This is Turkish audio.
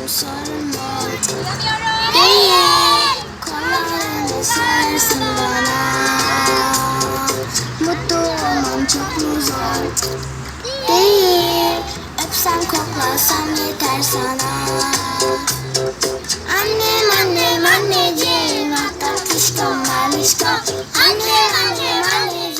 Var Değil Kollarını sarsın bana Mutlu olmam çok mu zor Değil Öpsem koklasam yeter sana Annem annem anneciğim Ah tatlışkom malişkom Annem annem anneciğim